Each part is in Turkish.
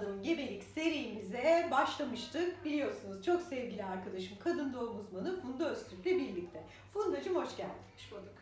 adım gebelik serimize başlamıştık. Biliyorsunuz çok sevgili arkadaşım kadın doğum uzmanı Funda Öztürk'le birlikte. Fundacığım hoş geldin. Hoş bulduk.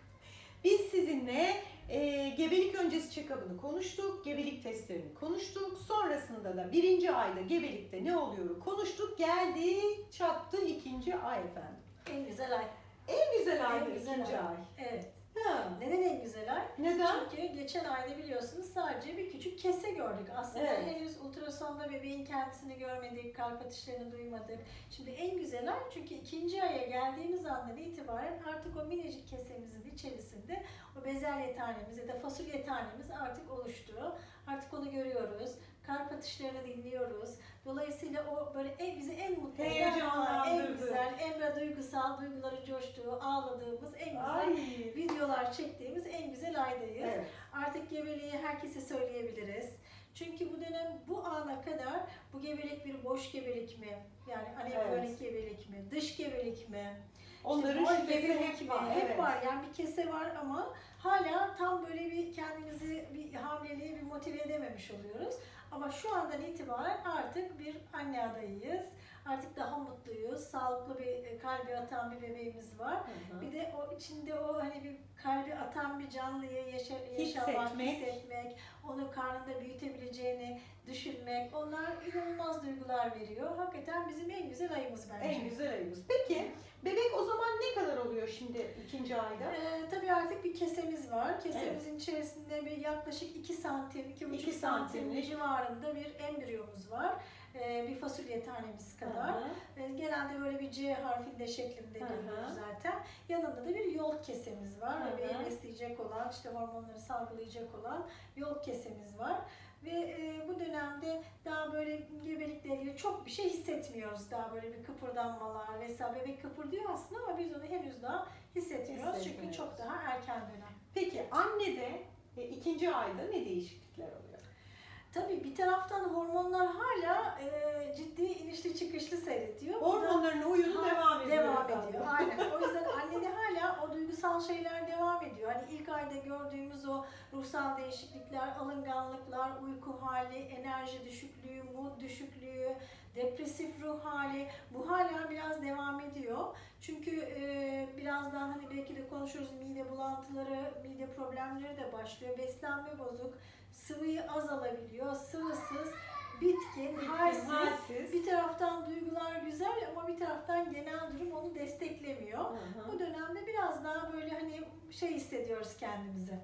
Biz sizinle e, gebelik öncesi check-up'ını konuştuk, gebelik testlerini konuştuk. Sonrasında da birinci ayda gebelikte ne oluyor konuştuk. Geldi çattı ikinci ay efendim. En güzel ay. En güzel aydır En güzel ikinci ay. ay. Evet. Ha, Neden en güzel ay? neden? Çünkü geçen ayda biliyorsunuz sadece bir küçük kese gördük. Aslında Evet. henüz ultrasonda bebeğin kendisini görmedik, kalp atışlarını duymadık. Şimdi en güzel ay çünkü ikinci aya geldiğimiz andan itibaren artık o minicik kesemizin içerisinde o bezelye tanemiz ya da fasulye tanemiz artık oluştu. Artık onu görüyoruz. Kalp atışlarını dinliyoruz. Dolayısıyla o böyle en, bizi en mutlu eden, en güzel, en böyle duygusal, duyguların coştuğu, ağladığımız en güzel Ay. videolar çektiğimiz en güzel aydayız. Evet. Artık gebeliği herkese söyleyebiliriz. Çünkü bu dönem bu ana kadar bu gebelik bir boş gebelik mi? Yani anemiyonlik gebelik mi? Dış gebelik mi? Onların İşte gebelik hep var. Hep Evet. var. Yani bir kese var ama hala tam böyle bir kendimizi bir hamileliğe bir motive edememiş oluyoruz. Ama şu andan itibaren artık bir anne adayıyız. Artık daha mutluyuz. Sağlıklı bir e, kalbi atan bir bebeğimiz var. Hı hı. Bir de o içinde o hani bir kalbi atan bir canlıyı yaşa, yaşamak, Hissetmek. hissetmek, onu karnında büyütebileceğini düşünmek, onlar inanılmaz duygular veriyor. Hakikaten bizim en güzel ayımız bence. En güzel ayımız. Peki bebek o zaman ne kadar oluyor şimdi ikinci ayda? Ee, tabii artık bir kesemiz var. Kesemizin içerisinde bir yaklaşık 2 santim, 2,5 İki santim santimlik. civarında bir embriyomuz var. Ee, bir fasulye tanemiz kadar. Hı hı. Ee, genelde böyle bir C harfinde şeklinde görüyoruz zaten. Yanında da bir yol kesemiz var. Hı hı. Bebeği besleyecek olan, işte hormonları salgılayacak olan yol kesemiz var. Ve e, bu dönemde daha böyle gebelikle ilgili çok bir şey hissetmiyoruz. Daha böyle bir kıpırdanmalar vesaire. Bebek kıpırdıyor aslında ama biz onu henüz daha hissetmiyoruz. Çünkü çok daha erken dönem. Peki annede e, ikinci ayda ne değişiklikler oluyor? Tabii bir taraftan hormonlar hala e, ciddi inişli çıkışlı seyrediyor. Hormonların oyunu devam ediyor. Devam ediyor. Aynen. O yüzden annede hala o duygusal şeyler devam ediyor. Hani ilk ayda gördüğümüz o ruhsal değişiklikler, alınganlıklar, uyku hali, enerji düşüklüğü, mood düşüklüğü, depresif ruh hali bu hala biraz devam ediyor. Çünkü e, birazdan hani belki de konuşuruz mide bulantıları, mide problemleri de başlıyor. Beslenme bozuk, sıvıyı az alabiliyor, sıvısız, bitkin, halsiz. Halsiz. Bir taraftan duygular güzel ama bir taraftan genel durum onu desteklemiyor. Hı hı. Bu dönemde biraz daha böyle hani şey hissediyoruz kendimizi.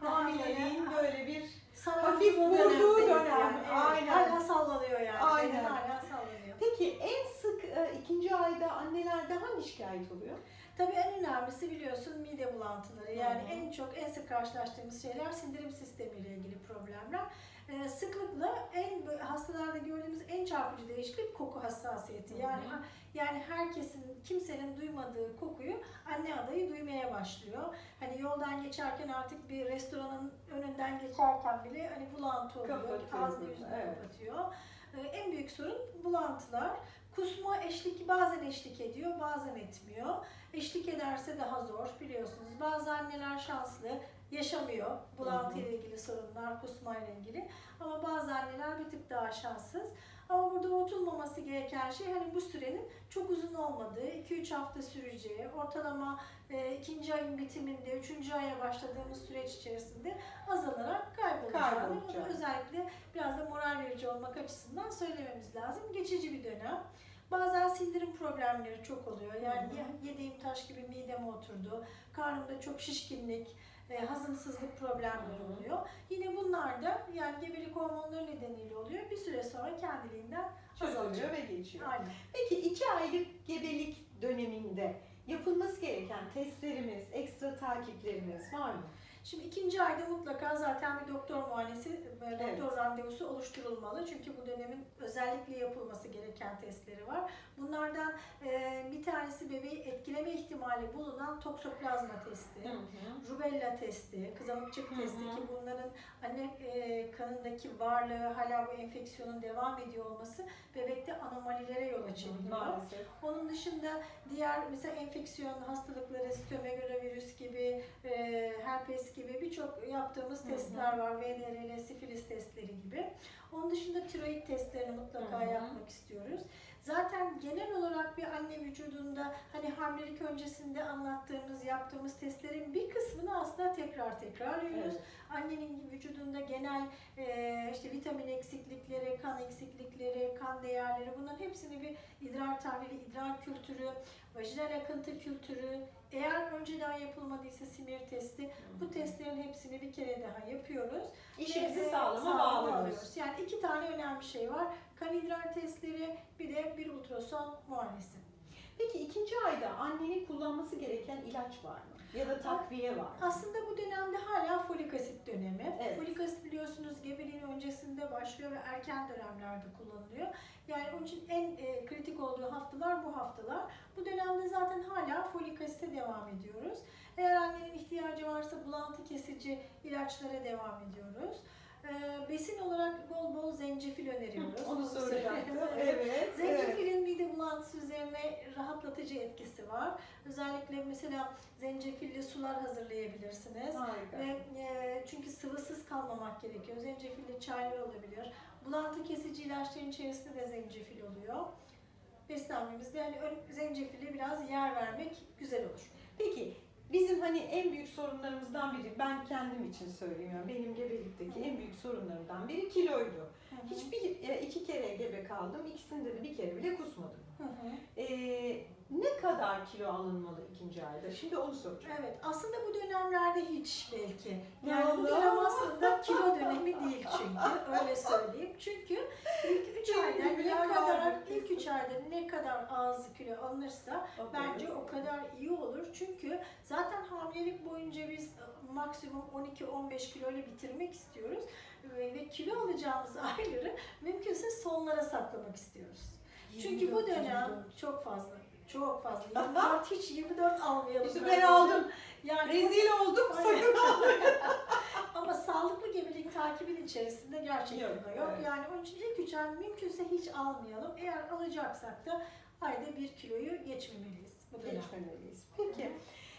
Hamileliğin böyle bir hafif vurduğu dönem. yani. Aynen. Hala sallanıyor yani. Aynen. Beden hala sallanıyor. Peki en sık e, ikinci ayda annelerde hangi şikayet oluyor? Tabii en önemlisi biliyorsun mide bulantıları. Yani Hı hı. en çok en sık karşılaştığımız şeyler sindirim sistemiyle ilgili problemler. Ee, sıklıkla en hastalarda gördüğümüz en çarpıcı değişiklik koku hassasiyeti. Yani ha- yani herkesin kimsenin duymadığı kokuyu anne adayı duymaya başlıyor. Hani yoldan geçerken artık bir restoranın önünden geçerken bile hani bulantı oluyor. Kapatıyor Ağzını yüzünü evet. kapatıyor. Ee, en büyük sorun bulantılar. Kusma eşlik bazen eşlik ediyor, bazen etmiyor. Eşlik ederse daha zor biliyorsunuz. Bazı anneler şanslı yaşamıyor bulantı ile ilgili sorunlar, kusma ile ilgili. Ama bazı anneler bir tık daha şanssız. Ama burada unutulmaması gereken şey hani bu sürenin çok uzun olmadığı, 2-3 hafta süreceği, ortalama e, ikinci ayın bitiminde, üçüncü aya başladığımız süreç içerisinde azalarak kaybolacağını, Kaybolacak. bunu özellikle biraz da moral verici olmak açısından söylememiz lazım. Geçici bir dönem. Bazen sindirim problemleri çok oluyor. Yani Hı hı. ye- yediğim taş gibi mideme oturdu. Karnımda çok şişkinlik, e, hazımsızlık problemleri oluyor. Yine bunlar da yani gebelik hormonları nedeniyle oluyor. Bir süre sonra kendiliğinden Çözülüyor azalacak. ve geçiyor. Aynen. Peki iki aylık gebelik döneminde yapılması gereken testlerimiz, ekstra takiplerimiz var mı? Şimdi ikinci ayda mutlaka zaten bir doktor muayenesi, e, doktor Evet. randevusu oluşturulmalı. Çünkü bu dönemin özellikle yapılması gereken testleri var. Bunlar Bunlardan e, bir tanesi bebeği etkileme ihtimali bulunan toksoplazma testi. Hı hı. Rubella testi, kızamıkçık Hı hı. testi ki bunların anne e, kanındaki varlığı hala bu enfeksiyonun devam ediyor olması bebekte anomalilere yol açabiliyor. Maalesef. Onun dışında diğer mesela enfeksiyon hastalıkları, stomegalovirüs gibi, e, herpes gibi birçok yaptığımız Hı hı. testler var. VDRL, sifilis testleri gibi. Onun dışında tiroid testlerini mutlaka Hı hı. yapmak istiyoruz. Zaten genel olarak bir anne vücudunda hani hamilelik öncesinde anlattığımız, yaptığımız testlerin bir kısmını aslında tekrar tekrarlıyoruz. Evet. Annenin vücudunda genel e, işte vitamin eksiklikleri, kan eksiklikleri, kan değerleri bunların hepsini bir idrar tahlili, idrar kültürü, vajinal akıntı kültürü, eğer önceden yapılmadıysa simir testi, bu testlerin hepsini bir kere daha yapıyoruz. İşimizi sağlama bağlıyoruz. Yani iki tane önemli şey var. Kan idrar testleri bir de bir ultrason muayenesi. Peki ikinci ayda annenin kullanması gereken ilaç var mı? Ya da takviye var mı? Aslında bu dönemde hala folik asit dönemi. Evet. Folik asit biliyorsunuz gebeliğin öncesinde başlıyor ve erken dönemlerde kullanılıyor. Yani onun için en e, kritik olduğu haftalar bu haftalar. Bu dönemde zaten hala folik asite devam ediyoruz. Eğer annenin ihtiyacı varsa bulantı kesici ilaçlara devam ediyoruz. E, besin olarak bol bol zencefil öneriyoruz. Onu soracaktım. Evet. Evet. evet. Zencefilin mide bulantısı üzerine rahatlatıcı etkisi var. Özellikle mesela zencefilli sular hazırlayabilirsiniz. Harika. Ve e, çünkü sıvısız kalmamak gerekiyor. Zencefilli çaylar olabilir. Bulantı kesici ilaçların içerisinde de zencefil oluyor. Beslenmemizde yani zencefile biraz yer vermek güzel olur. Peki bizim hani en büyük sorunlarımızdan biri, ben kendim için söyleyeyim yani benim gebelikteki en büyük sorunlarımdan biri kiloydu. Hiçbir e, iki kere gebe kaldım, ikisinde de bir kere bile kusmadım. Hı hı. Ee, ne kadar kilo alınmalı ikinci ayda? Şimdi onu soracağım. Evet, aslında bu dönemlerde hiç belki. Yani bu oldu? dönem aslında kilo dönemi değil çünkü, öyle söyleyeyim. Çünkü ilk 3 Benim ayda ne gibiler kadar, vardır ilk 3 ayda ne kadar az kilo alınırsa bence o kadar iyi olur. Çünkü zaten hamilelik boyunca biz e, maksimum 12-15 kilo ile bitirmek istiyoruz. Ve kilo alacağımız ayları mümkünse sonlara saklamak istiyoruz. Çünkü bu 24, dönem 24. çok fazla. Çok fazla. 24 hiç 24 almayalım. İşte ben aldım. Yani Rezil oldum Hayır. sakın almayın. ama sağlıklı gebelik takibin içerisinde gerçekten Yok, yok. evet. Yani onun için ilk üç ay mümkünse hiç almayalım. Eğer alacaksak da ayda bir kiloyu geçmemeliyiz. Bu. Geçmemeliyiz. Peki.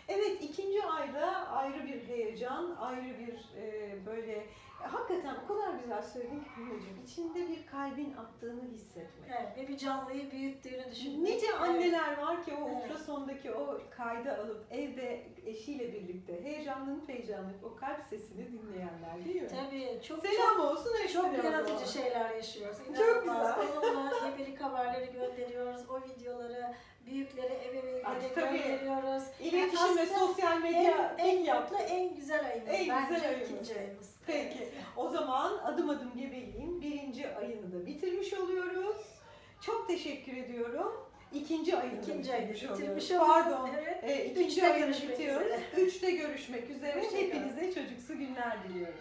Evet ikinci ayda ayrı bir heyecan, ayrı bir e, böyle hakikaten o kadar güzel söyledin ki Hülya'cığım. İçinde bir kalbin attığını hissetmek. Evet, ve bir canlıyı büyüttüğünü düşünmek. Nice Evet. anneler var ki o Evet. ultrasondaki o kaydı alıp evde eşiyle birlikte heyecanlanıp heyecanlanıp o kalp sesini dinleyenler değil mi? Tabii çok Selam olsun çok, hepsine çok yaratıcı zaman. şeyler yaşıyoruz. Çok güzel. Onunla gebelik haberleri gönderiyoruz. O videoları büyüklere, ebeveynlere gönderiyoruz. İletişim ve Aslında sosyal medya en, en en yaptı. mutlu, en güzel ayımız. En Bence güzel ayımız. ikinci ayımız. Peki. Evet. O zaman adım adım gebeliğin birinci ayını da bitirmiş oluyoruz. Çok teşekkür ediyorum. İkinci ayını İkinci da ayda bitirmiş bitirmiş oluyoruz. Pardon. Evet. Ee, ikinci Üçte ayını bitiriyoruz. üzere. Üçte görüşmek üzere. Hoşça kalın. Hepinize çocuksu günler diliyoruz.